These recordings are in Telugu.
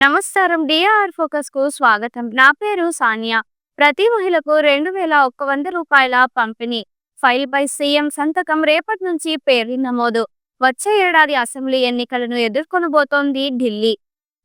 నమస్కారం. డిఆర్ ఫోకస్కు స్వాగతం. నా పేరు సానియా. ప్రతి మహిళకు రెండు వేల ఒక్క వంద రూపాయల పంపిణీ ఫైల్ బై సీఎం సంతకం రేపటి నుంచి పేరు నమోదు. వచ్చే ఏడాది అసెంబ్లీ ఎన్నికలను ఎదుర్కొనబోతోంది ఢిల్లీ.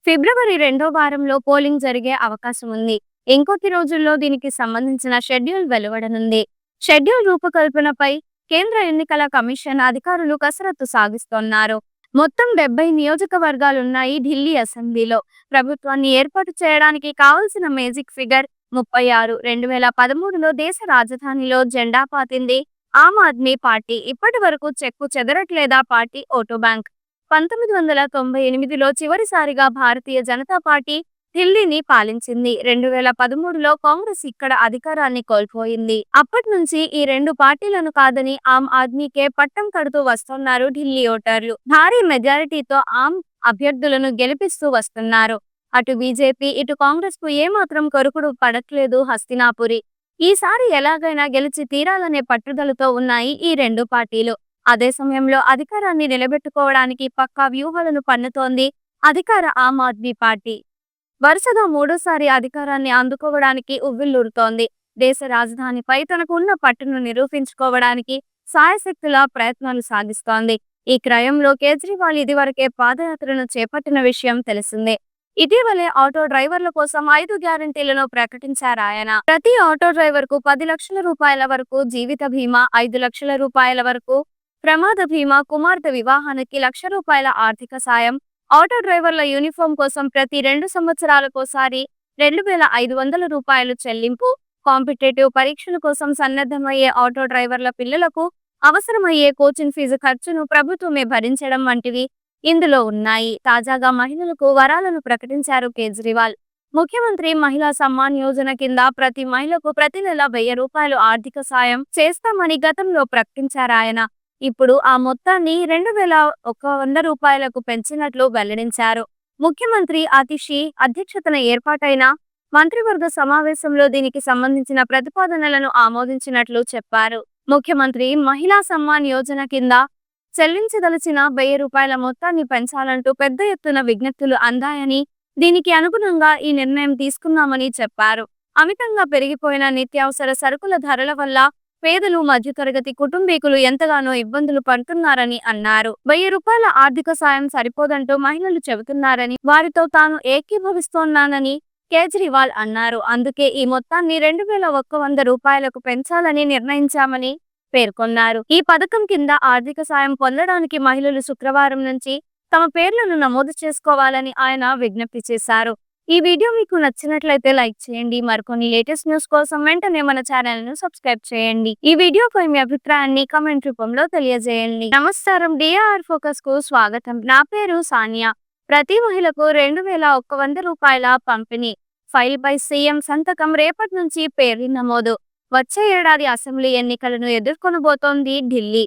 ఫిబ్రవరి రెండో వారంలో పోలింగ్ జరిగే అవకాశం ఉంది. ఇంకొద్ది రోజుల్లో దీనికి సంబంధించిన షెడ్యూల్ వెలువడనుంది. షెడ్యూల్ రూపకల్పనపై కేంద్ర ఎన్నికల కమిషన్ అధికారులు కసరత్తు సాగిస్తున్నారు. మొత్తం డెబ్బై నియోజకవర్గాలున్నాయి ఢిల్లీ అసెంబ్లీలో. ప్రభుత్వాన్ని ఏర్పాటు చేయడానికి కావలసిన మేజిక్ ఫిగర్ ముప్పై ఆరు రెండు వేల పదమూడులో దేశ రాజధానిలో జెండా పాతింది ఆమ్ ఆద్మీ పార్టీ. ఇప్పటి వరకు చెక్కు చెదరట్లేదా పార్టీ? ఓటో బ్యాంక్. పంతొమ్మిది వందల తొంభై ఎనిమిదిలో చివరిసారిగా భారతీయ జనతా పార్టీ ఢిల్లీని పాలించింది. రెండు వేల పదమూడులో కాంగ్రెస్ ఇక్కడ అధికారాన్ని కోల్పోయింది. అప్పటి నుంచి ఈ రెండు పార్టీలను కాదని ఆమ్ ఆద్మీకే పట్టం కడుతూ వస్తున్నారు ఢిల్లీ ఓటర్లు. భారీ మెజారిటీతో ఆమ్ అభ్యర్థులను గెలిపిస్తూ వస్తున్నారు. అటు బీజేపీ ఇటు కాంగ్రెస్కు ఏమాత్రం కొరుకుడు పడట్లేదు హస్తినాపురి. ఈసారి ఎలాగైనా గెలిచి తీరాలనే పట్టుదలతో ఉన్నాయి ఈ రెండు పార్టీలు. అదే సమయంలో అధికారాన్ని నిలబెట్టుకోవడానికి పక్కా వ్యూహాలను పన్నుతోంది అధికార ఆమ్ ఆద్మీ పార్టీ. వరుసగా మూడోసారి అధికారాన్ని అందుకోవడానికి ఉవ్విల్లూరుతోంది దేశ రాజధానిపై తనకు ఉన్న పట్టును నిరూపించుకోవడానికి సాయశక్తుల ప్రయత్నాలు సాగిస్తోంది. ఈ క్రయంలో కేజ్రీవాల్ ఇదివరకే పాదయాత్రను చేపట్టిన విషయం తెలిసిందే. ఇటీవలే ఆటో డ్రైవర్ల కోసం ఐదు గ్యారంటీలను ప్రకటించారు ఆయన. ప్రతి ఆటో డ్రైవర్కు పది లక్షల రూపాయల వరకు జీవిత బీమా ఐదు లక్షల రూపాయల వరకు ప్రమాద బీమా కుమార్తె వివాహానికి లక్ష రూపాయల ఆర్థిక సాయం ఆటో డ్రైవర్ల యూనిఫామ్ కోసం ప్రతి రెండు సంవత్సరాలకోసారి రెండు వేల ఐదు వందల రూపాయలు చెల్లింపు కాంపిటేటివ్ పరీక్షల కోసం సన్నద్ధమయ్యే ఆటో డ్రైవర్ల పిల్లలకు అవసరమయ్యే కోచింగ్ ఫీజు ఖర్చును ప్రభుత్వమే భరించడం వంటివి ఇందులో ఉన్నాయి. తాజాగా మహిళలకు వరాలను ప్రకటించారు కేజ్రీవాల్. ముఖ్యమంత్రి మహిళా సమ్మాన్ యోజన కింద ప్రతి మహిళకు ప్రతి నెల వెయ్యి రూపాయలు ఆర్థిక సాయం చేస్తామని గతంలో ప్రకటించారాయన ఇప్పుడు ఆ మొత్తాన్ని రెండు వేల ఒక వంద రూపాయలకు పెంచినట్లు వెల్లడించారు. ముఖ్యమంత్రి అతిషి అధ్యక్షతన ఏర్పాటైన మంత్రివర్గ సమావేశంలో దీనికి సంబంధించిన ప్రతిపాదనలను ఆమోదించినట్లు చెప్పారు. ముఖ్యమంత్రి మహిళా సమ్మాన్ యోజన కింద చెల్లించదలిచిన వెయ్యి రూపాయల మొత్తాన్ని పెంచాలంటూ పెద్ద ఎత్తున విజ్ఞప్తులు అందాయని దీనికి అనుగుణంగా ఈ నిర్ణయం తీసుకున్నామని చెప్పారు. అమితంగా పెరిగిపోయిన నిత్యావసర సరుకుల ధరల వల్ల పేదలు మధ్యతరగతి కుటుంబీకులు ఎంతగానో ఇబ్బందులు పడుతున్నారని అన్నారు. వెయ్యి రూపాయల ఆర్థిక సాయం సరిపోదంటూ మహిళలు చెబుతున్నారని వారితో తాను ఏకీభవిస్తోన్నానని కేజ్రీవాల్ అన్నారు. అందుకే ఈ మొత్తాన్ని రెండు వేల ఒక్క వంద రూపాయలకు పెంచాలని నిర్ణయించామని పేర్కొన్నారు. ఈ పథకం కింద ఆర్థిక సాయం పొందడానికి మహిళలు శుక్రవారం నుంచి తమ పేర్లను నమోదు చేసుకోవాలని ఆయన విజ్ఞప్తి చేశారు. ఈ వీడియో మీకు నచ్చినట్లయితే లైక్ చేయండి. మరికొన్ని లేటెస్ట్ న్యూస్ కోసం వెంటనే మన ఛానల్ను సబ్స్క్రైబ్ చేయండి. ఈ వీడియోపై మీ అభిప్రాయాన్ని కమెంట్ రూపంలో తెలియజేయండి. నమస్కారం. డిఆర్ ఫోకస్కు స్వాగతం. నా పేరు సానియా. ప్రతి మహిళకు రెండు వేల ఒక్క వంద రూపాయల పంపిణీ ఫైల్ బై సీఎం సంతకం రేపటి నుంచి పేరు నమోదు. వచ్చే ఏడాది అసెంబ్లీ ఎన్నికలను ఎదుర్కొనబోతోంది ఢిల్లీ.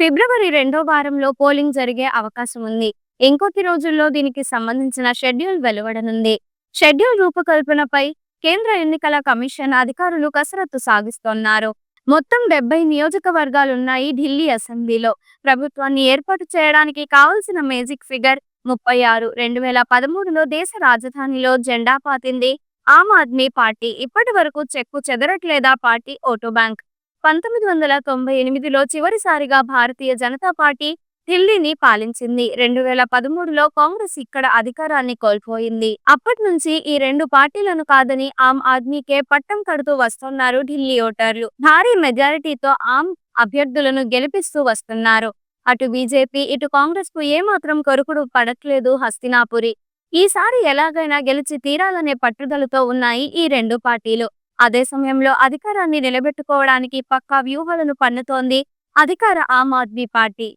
ఫిబ్రవరి రెండో వారంలో పోలింగ్ జరిగే అవకాశం ఉంది. ఇంకొద్ది రోజుల్లో దీనికి సంబంధించిన షెడ్యూల్ వెలువడనుంది. షెడ్యూల్ రూపకల్పనపై కేంద్ర ఎన్నికల కమిషన్ అధికారులు కసరత్తు సాగిస్తున్నారు. మొత్తం డెబ్బై నియోజకవర్గాలున్నాయి ఢిల్లీ అసెంబ్లీలో. ప్రభుత్వాన్ని ఏర్పాటు చేయడానికి కావలసిన మేజిక్ ఫిగర్ ముప్పై ఆరు. రెండు వేల పదమూడులో దేశ రాజధానిలో జెండా పాతింది ఆమ్ ఆద్మీ పార్టీ. ఇప్పటి వరకు చెక్కు చెదరట్లేదా పార్టీ? ఓటో బ్యాంక్. పంతొమ్మిది వందల తొంభై ఎనిమిదిలో చివరిసారిగా భారతీయ జనతా పార్టీ ఢిల్లీని పాలించింది. రెండు వేల పదమూడులో కాంగ్రెస్ ఇక్కడ అధికారాన్ని కోల్పోయింది. అప్పటి నుంచి ఈ రెండు పార్టీలను కాదని ఆమ్ ఆద్మీకే పట్టం కడుతూ వస్తున్నారు ఢిల్లీ ఓటర్లు. భారీ మెజారిటీతో ఆమ్ అభ్యర్థులను గెలిపిస్తూ వస్తున్నారు. అటు బీజేపీ ఇటు కాంగ్రెస్కు ఏమాత్రం కొరుకుడు పడట్లేదు హస్తినాపురి. ఈసారి ఎలాగైనా గెలిచి తీరాలనే పట్టుదలతో ఉన్నాయి ఈ రెండు పార్టీలు. అదే సమయంలో అధికారాన్ని నిలబెట్టుకోవడానికి పక్కా వ్యూహాలను పన్నుతోంది అధికార ఆమ్ ఆద్మీ పార్టీ.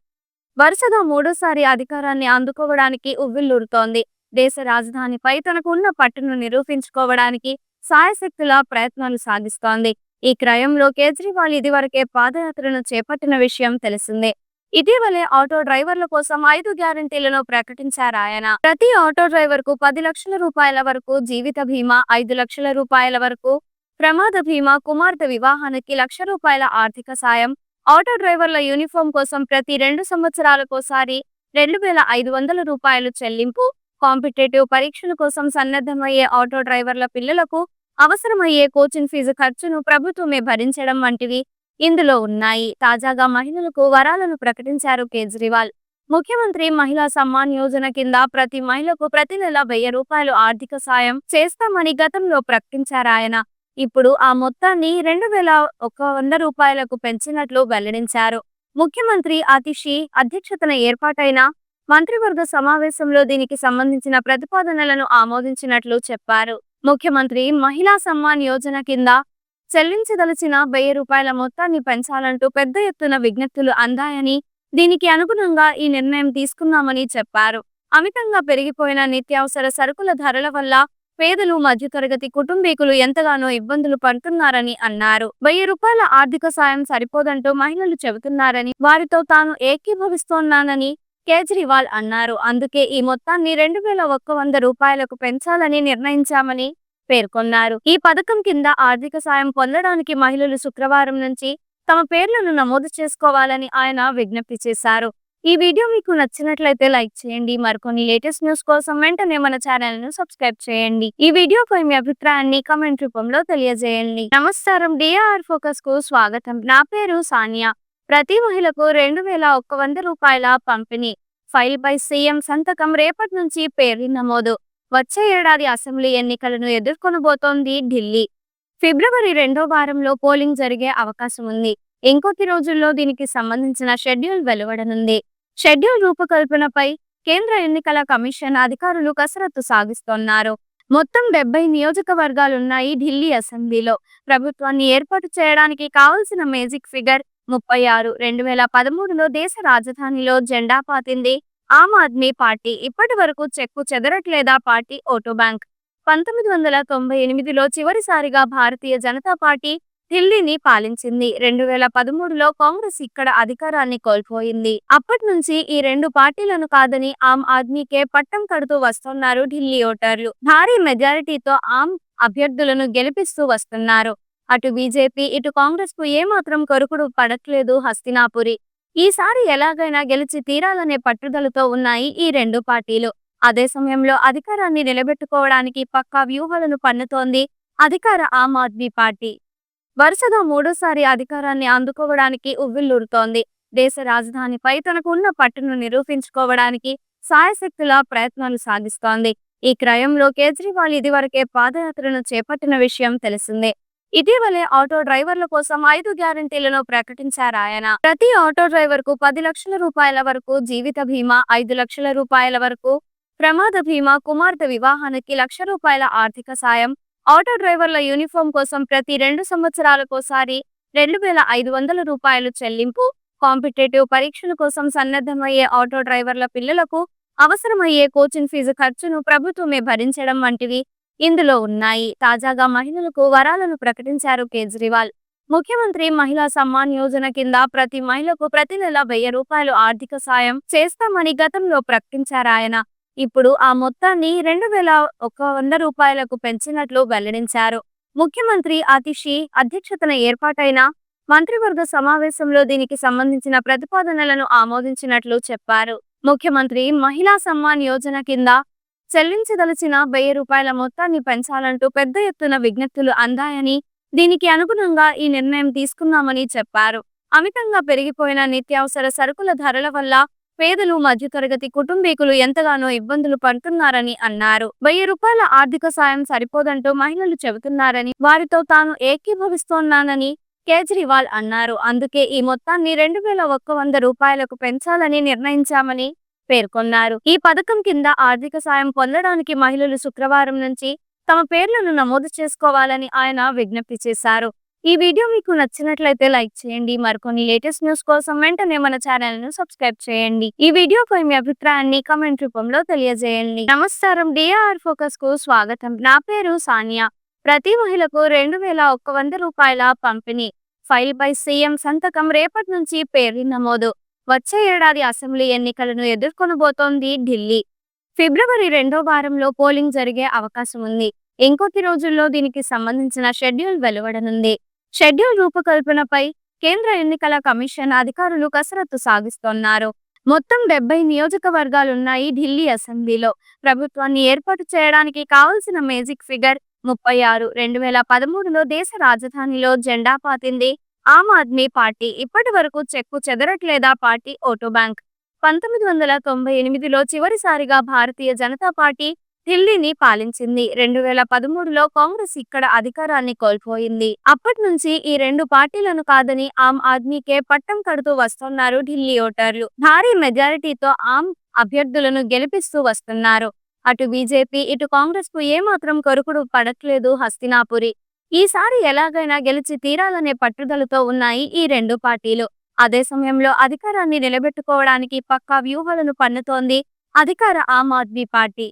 వరుసగా మూడోసారి అధికారాన్ని అందుకోవడానికి ఉవ్విల్లూరుతోంది దేశ రాజధానిపై తనకు ఉన్న పట్టును నిరూపించుకోవడానికి సాయశక్తుల ప్రయత్నాలు సాగిస్తోంది. ఈ క్రయంలో కేజ్రీవాల్ ఇదివరకే పాదయాత్రను చేపట్టిన విషయం తెలిసిందే. ఇటీవలే ఆటో డ్రైవర్ల కోసం ఐదు గ్యారంటీలను ప్రకటించారు ఆయన. ప్రతి ఆటో డ్రైవర్కు పది లక్షల రూపాయల వరకు జీవిత బీమా ఐదు లక్షల రూపాయల వరకు ప్రమాద బీమా కుమార్తె వివాహానికి లక్ష రూపాయల ఆర్థిక సాయం ఆటో డ్రైవర్ల యూనిఫామ్ కోసం ప్రతి రెండు సంవత్సరాలకోసారి రెండు వేల ఐదు వందల రూపాయలు చెల్లింపు కాంపిటేటివ్ పరీక్షల కోసం సన్నద్ధమయ్యే ఆటో డ్రైవర్ల పిల్లలకు అవసరమయ్యే కోచింగ్ ఫీజు ఖర్చును ప్రభుత్వమే భరించడం వంటివి ఇందులో ఉన్నాయి. తాజాగా మహిళలకు వరాలను ప్రకటించారు కేజ్రీవాల్. ముఖ్యమంత్రి మహిళా సమ్మాన్ యోజన కింద ప్రతి మహిళకు ప్రతి నెల వెయ్యి రూపాయలు ఆర్థిక సాయం చేస్తామని గతంలో ప్రకటించారాయన. ఇప్పుడు ఆ మొత్తాన్ని రెండు వేల ఒక వంద రూపాయలకు పెంచినట్లు వెల్లడించారు. ముఖ్యమంత్రి అతిషి అధ్యక్షతన ఏర్పాటైన మంత్రివర్గ సమావేశంలో దీనికి సంబంధించిన ప్రతిపాదనలను ఆమోదించినట్లు చెప్పారు. ముఖ్యమంత్రి మహిళా సమ్మాన్ యోజన కింద చెల్లించదలచిన వెయ్యి రూపాయల మొత్తాన్ని పెంచాలంటూ పెద్ద ఎత్తున విజ్ఞప్తులు అందాయని దీనికి అనుగుణంగా ఈ నిర్ణయం తీసుకున్నామని చెప్పారు. అమితంగా పెరిగిపోయిన నిత్యావసర సరుకుల ధరల వల్ల పేదలు మధ్యతరగతి కుటుంబీకులు ఎంతగానో ఇబ్బందులు పడుతున్నారని అన్నారు. వెయ్యి రూపాయల ఆర్థిక సాయం సరిపోదంటూ మహిళలు చెబుతున్నారని వారితో తాను ఏకీభవిస్తోన్నానని కేజ్రీవాల్ అన్నారు. అందుకే ఈ మొత్తాన్ని రెండు వేల ఒక్క వంద రూపాయలకు పెంచాలని నిర్ణయించామని పేర్కొన్నారు. ఈ పథకం కింద ఆర్థిక సాయం పొందడానికి మహిళలు శుక్రవారం నుంచి తమ పేర్లను నమోదు చేసుకోవాలని ఆయన విజ్ఞప్తి చేశారు. ఈ వీడియో మీకు నచ్చినట్లయితే లైక్ చేయండి. మరికొన్ని లేటెస్ట్ న్యూస్ కోసం వెంటనే మన ఛానల్ను సబ్స్క్రైబ్ చేయండి. ఈ వీడియోపై మీ అభిప్రాయాన్ని కామెంట్ రూపంలో తెలియజేయండి. నమస్కారం. డిఆర్ ఫోకస్కు స్వాగతం. నా పేరు సానియా. ప్రతి మహిళకు రెండు వేల ఒక్క వంద రూపాయల పంపిణీ ఫైల్ పై సీఎం సంతకం రేపటి నుంచి పేరు నమోదు. వచ్చే ఏడాది అసెంబ్లీ ఎన్నికలను ఎదుర్కొనబోతోంది ఢిల్లీ. ఫిబ్రవరి రెండో వారంలో పోలింగ్ జరిగే అవకాశం ఉంది. ఇంకొద్ది రోజుల్లో దీనికి సంబంధించిన షెడ్యూల్ వెలువడనుంది. షెడ్యూల్ రూపకల్పనపై కేంద్ర ఎన్నికల కమిషన్ అధికారులు కసరత్తు సాగిస్తున్నారు. మొత్తం డెబ్బై నియోజకవర్గాలున్నాయి ఢిల్లీ అసెంబ్లీలో. ప్రభుత్వాన్ని ఏర్పాటు చేయడానికి కావలసిన మేజిక్ ఫిగర్ ముప్పై ఆరు. రెండు వేల పదమూడులో దేశ రాజధానిలో జెండా పాతింది ఆమ్ ఆద్మీ పార్టీ. ఇప్పటి వరకు చెక్కు చెదరట్లేదా పార్టీ? ఓటో బ్యాంక్. పంతొమ్మిది వందల తొంభై ఎనిమిదిలో చివరిసారిగా భారతీయ జనతా పార్టీ ఢిల్లీని పాలించింది. రెండు వేల పదమూడులో కాంగ్రెస్ ఇక్కడ అధికారాన్ని కోల్పోయింది. అప్పటి నుంచి ఈ రెండు పార్టీలను కాదని ఆమ్ ఆద్మీకే పట్టం కడుతూ వస్తున్నారు ఢిల్లీ ఓటర్లు. భారీ మెజారిటీతో ఆమ్ అభ్యర్థులను గెలిపిస్తూ వస్తున్నారు. అటు బీజేపీ ఇటు కాంగ్రెస్కు ఏమాత్రం కొరుకుడు పడట్లేదు హస్తినాపురి. ఈసారి ఎలాగైనా గెలిచి తీరాలనే పట్టుదలతో ఉన్నాయి ఈ రెండు పార్టీలు. అదే సమయంలో అధికారాన్ని నిలబెట్టుకోవడానికి పక్కా వ్యూహాలను పన్నుతోంది అధికార ఆమ్ ఆద్మీ పార్టీ. వరుసగా మూడోసారి అధికారాన్ని అందుకోవడానికి ఉవ్విల్లూరుతోంది దేశ రాజధానిపై తనకు ఉన్న పట్టును నిరూపించుకోవడానికి సాయశక్తుల ప్రయత్నాలు సాగిస్తోంది. ఈ క్రయంలో కేజ్రీవాల్ ఇదివరకే పాదయాత్రను చేపట్టిన విషయం తెలిసిందే. ఇటీవలే ఆటో డ్రైవర్ల కోసం ఐదు గ్యారంటీలను ప్రకటించారు ఆయన. ప్రతి ఆటో డ్రైవర్కు పది లక్షల రూపాయల వరకు జీవిత బీమా ఐదు లక్షల రూపాయల వరకు ప్రమాద బీమా కుమార్తె వివాహానికి లక్ష రూపాయల ఆర్థిక సాయం ఆటో డ్రైవర్ల యూనిఫామ్ కోసం ప్రతి రెండు సంవత్సరాలకోసారి రెండు వేల ఐదు వందల రూపాయలు చెల్లింపు కాంపిటేటివ్ పరీక్షల కోసం సన్నద్ధమయ్యే ఆటో డ్రైవర్ల పిల్లలకు అవసరమయ్యే కోచింగ్ ఫీజు ఖర్చును ప్రభుత్వమే భరించడం వంటివి ఇందులో ఉన్నాయి. తాజాగా మహిళలకు వరాలను ప్రకటించారు కేజ్రీవాల్. ముఖ్యమంత్రి మహిళా సమ్మాన్ యోజన కింద ప్రతి మహిళకు ప్రతి నెల వెయ్యి రూపాయలు ఆర్థిక సాయం చేస్తామని గతంలో ప్రకటించారాయన. ఇప్పుడు ఆ మొత్తాన్ని రెండు వేల ఒక వంద రూపాయలకు పెంచినట్లు వెల్లడించారు. ముఖ్యమంత్రి అతిషి అధ్యక్షతన ఏర్పాటైన మంత్రివర్గ సమావేశంలో దీనికి సంబంధించిన ప్రతిపాదనలను ఆమోదించినట్లు చెప్పారు. ముఖ్యమంత్రి మహిళా సమ్మాన్ యోజన కింద చెల్లించదలచిన వెయ్యి రూపాయల మొత్తాన్ని పెంచాలంటూ పెద్ద ఎత్తున విజ్ఞప్తులు అందాయని దీనికి అనుగుణంగా ఈ నిర్ణయం తీసుకున్నామని చెప్పారు. అమితంగా పెరిగిపోయిన నిత్యావసర సరుకుల ధరల వల్ల పేదలు మధ్యతరగతి కుటుంబీకులు ఎంతగానో ఇబ్బందులు పడుతున్నారని అన్నారు. వెయ్యి రూపాయల ఆర్థిక సాయం సరిపోదంటూ మహిళలు చెబుతున్నారని వారితో తాను ఏకీభవిస్తోన్నానని కేజ్రీవాల్ అన్నారు. అందుకే ఈ మొత్తాన్ని రెండు వేల ఒక్క వంద రూపాయలకు పెంచాలని నిర్ణయించామని పేర్కొన్నారు. ఈ పథకం కింద ఆర్థిక సాయం పొందడానికి మహిళలు శుక్రవారం నుంచి తమ పేర్లను నమోదు చేసుకోవాలని ఆయన విజ్ఞప్తి చేశారు. ఈ వీడియో మీకు నచ్చినట్లయితే లైక్ చేయండి. మరికొన్ని లేటెస్ట్ న్యూస్ కోసం వెంటనే మన ఛానల్ను సబ్స్క్రైబ్ చేయండి. ఈ వీడియోపై మీ అభిప్రాయాన్ని కామెంట్ రూపంలో తెలియజేయండి. నమస్కారం. డిఆర్ ఫోకస్కు స్వాగతం. నా పేరు సానియా. ప్రతి మహిళకు రెండు వేల ఒక్క వంద రూపాయల పంపిణీ. ఫైల్ బై సీఎం సంతకం రేపటి నుంచి పేరు నమోదు. వచ్చే ఏడాది అసెంబ్లీ ఎన్నికలను ఎదుర్కొనబోతోంది ఢిల్లీ. ఫిబ్రవరి రెండో వారంలో పోలింగ్ జరిగే అవకాశం ఉంది. ఇంకొద్ది రోజుల్లో దీనికి సంబంధించిన షెడ్యూల్ వెలువడనుంది. షెడ్యూల్ రూపకల్పనపై కేంద్ర ఎన్నికల కమిషన్ అధికారులు కసరత్తు సాగిస్తున్నారు. మొత్తం డెబ్బై నియోజకవర్గాలున్నాయి ఢిల్లీ అసెంబ్లీలో. ప్రభుత్వాన్ని ఏర్పాటు చేయడానికి కావలసిన మేజిక్ ఫిగర్ ముప్పై ఆరు. రెండు వేల పదమూడులో దేశ రాజధానిలో జెండా పాతింది ఆమ్ ఆద్మీ పార్టీ. ఇప్పటి వరకు చెక్కు చెదరట్లేదా పార్టీ? ఓటో బ్యాంక్. పంతొమ్మిది వందల తొంభై ఎనిమిదిలో చివరిసారిగా భారతీయ జనతా పార్టీ ఢిల్లీని పాలించింది. రెండు వేల పదమూడులో కాంగ్రెస్ ఇక్కడ అధికారాన్ని కోల్పోయింది. అప్పటి నుంచి ఈ రెండు పార్టీలను కాదని ఆమ్ ఆద్మీకే పట్టం కడుతూ వస్తున్నారు ఢిల్లీ ఓటర్లు. భారీ మెజారిటీతో ఆమ్ అభ్యర్థులను గెలిపిస్తూ వస్తున్నారు. అటు బీజేపీ ఇటు కాంగ్రెస్కు ఏమాత్రం కొరుకుడు పడట్లేదు హస్తినాపురి. ఈసారి ఎలాగైనా గెలిచి తీరాలనే పట్టుదలతో ఉన్నాయి ఈ రెండు పార్టీలు. అదే సమయంలో అధికారాన్ని నిలబెట్టుకోవడానికి పక్కా వ్యూహాలను పన్నుతోంది అధికార ఆమ్ ఆద్మీ పార్టీ.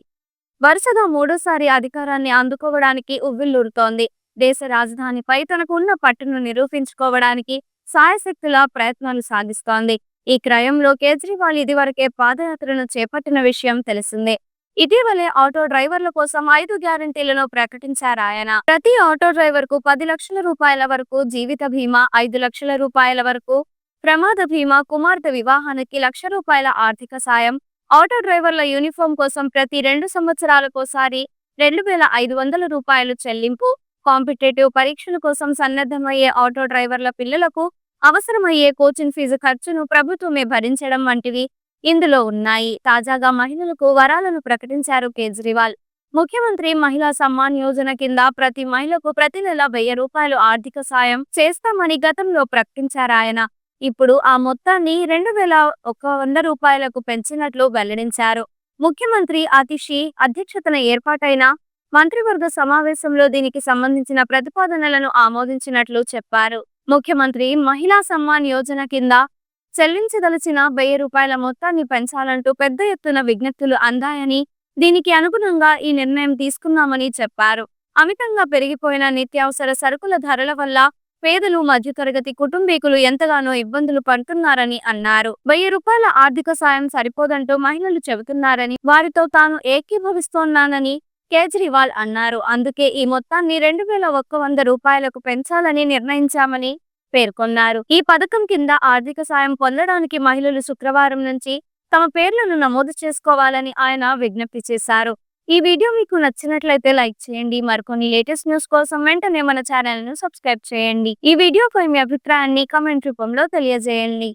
వరుసగా మూడోసారి అధికారాన్ని అందుకోవడానికి ఉవ్విల్లూరుతోంది దేశ రాజధానిపై తనకు ఉన్న పట్టును నిరూపించుకోవడానికి సాయశక్తుల ప్రయత్నాలు సాగిస్తోంది. ఈ క్రయంలో కేజ్రీవాల్ ఇదివరకే పాదయాత్రను చేపట్టిన విషయం తెలిసిందే. ఇటీవలే ఆటో డ్రైవర్ల కోసం ఐదు గ్యారంటీలను ప్రకటించారాయన ప్రతి ఆటో డ్రైవర్కు పది లక్షల రూపాయల వరకు జీవిత బీమా ఐదు లక్షల రూపాయల వరకు ప్రమాద బీమా కుమార్తె వివాహానికి లక్ష రూపాయల ఆర్థిక సాయం ఆటో డ్రైవర్ల యూనిఫామ్ కోసం ప్రతి రెండు సంవత్సరాలకోసారి రెండు వేల ఐదు వందల రూపాయలు చెల్లింపు కాంపిటేటివ్ పరీక్షల కోసం సన్నద్ధమయ్యే ఆటో డ్రైవర్ల పిల్లలకు అవసరమయ్యే కోచింగ్ ఫీజు ఖర్చును ప్రభుత్వమే భరించడం వంటివి ఇందులో ఉన్నాయి. తాజాగా మహిళలకు వరాలను ప్రకటించారు కేజ్రీవాల్. ముఖ్యమంత్రి మహిళా సమ్మాన్ యోజన కింద ప్రతి మహిళకు ప్రతి నెల వెయ్యి రూపాయలు ఆర్థిక సాయం చేస్తామని గతంలో ప్రకటించారాయన ఇప్పుడు ఆ మొత్తాన్ని రెండు వేల ఒక వంద రూపాయలకు పెంచినట్లు వెల్లడించారు. ముఖ్యమంత్రి అతిషి అధ్యక్షతన ఏర్పాటైన మంత్రివర్గ సమావేశంలో దీనికి సంబంధించిన ప్రతిపాదనలను ఆమోదించినట్లు చెప్పారు. ముఖ్యమంత్రి మహిళా సమ్మాన్ యోజన కింద చెల్లించదలిచిన వెయ్యి రూపాయల మొత్తాన్ని పెంచాలంటూ పెద్ద ఎత్తున విజ్ఞప్తులు అందాయని దీనికి అనుగుణంగా ఈ నిర్ణయం తీసుకున్నామని చెప్పారు. అమితంగా పెరిగిపోయిన నిత్యావసర సరుకుల ధరల వల్ల పేదలు మధ్యతరగతి కుటుంబీకులు ఎంతగానో ఇబ్బందులు పడుతున్నారని అన్నారు. వెయ్యి రూపాయల ఆర్థిక సాయం సరిపోదంటూ మహిళలు చెబుతున్నారని వారితో తాను ఏకీభవిస్తున్నానని కేజ్రీవాల్ అన్నారు. అందుకే ఈ మొత్తాన్ని రెండు వేల ఒక్క వంద రూపాయలకు పెంచాలని నిర్ణయించామని పేర్కొన్నారు. ఈ పథకం కింద ఆర్థిక సాయం పొందడానికి మహిళలు శుక్రవారం నుంచి తమ పేర్లను నమోదు చేసుకోవాలని ఆయన విజ్ఞప్తి చేశారు. ఈ వీడియో మీకు నచ్చినట్లయితే లైక్ చేయండి. మరికొన్ని లేటెస్ట్ న్యూస్ కోసం వెంటనే మన ఛానల్ను సబ్స్క్రైబ్ చేయండి. ఈ వీడియోపై మీ అభిప్రాయాన్ని కామెంట్ రూపంలో తెలియజేయండి.